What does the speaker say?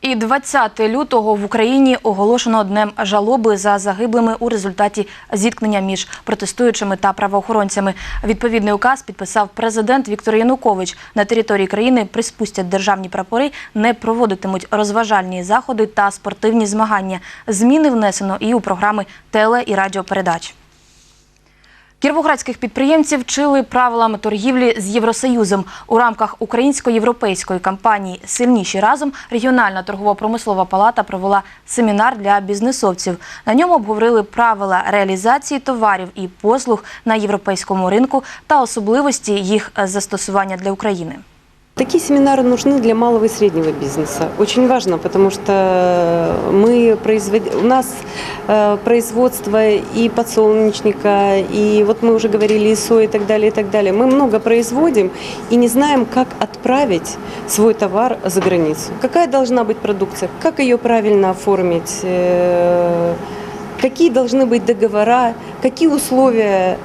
І 20 лютого в Україні оголошено днем жалоби за загиблими у результаті зіткнення між протестуючими та правоохоронцями. Відповідний указ підписав президент Віктор Янукович. На території країни приспустять державні прапори, не проводитимуть розважальні заходи та спортивні змагання. Зміни внесено і у програми теле і радіопередач. Кіровоградських підприємців вчили правилам торгівлі з Євросоюзом у рамках українсько-європейської кампанії Сильніші разом регіональна торгово-промислова палата провела семінар для бізнесовців. На ньому обговорили правила реалізації товарів і послуг на європейському ринку та особливості їх застосування для України. Такие семинары нужны для малого и среднего бизнеса. Очень важно, потому что мы производ... у нас э, производство и подсолнечника, и вот мы уже говорили и сои и так далее, и так далее. Мы много производим и не знаем, как отправить свой товар за границу. Какая должна быть продукция, как ее правильно оформить, э, какие должны быть договора, какие условия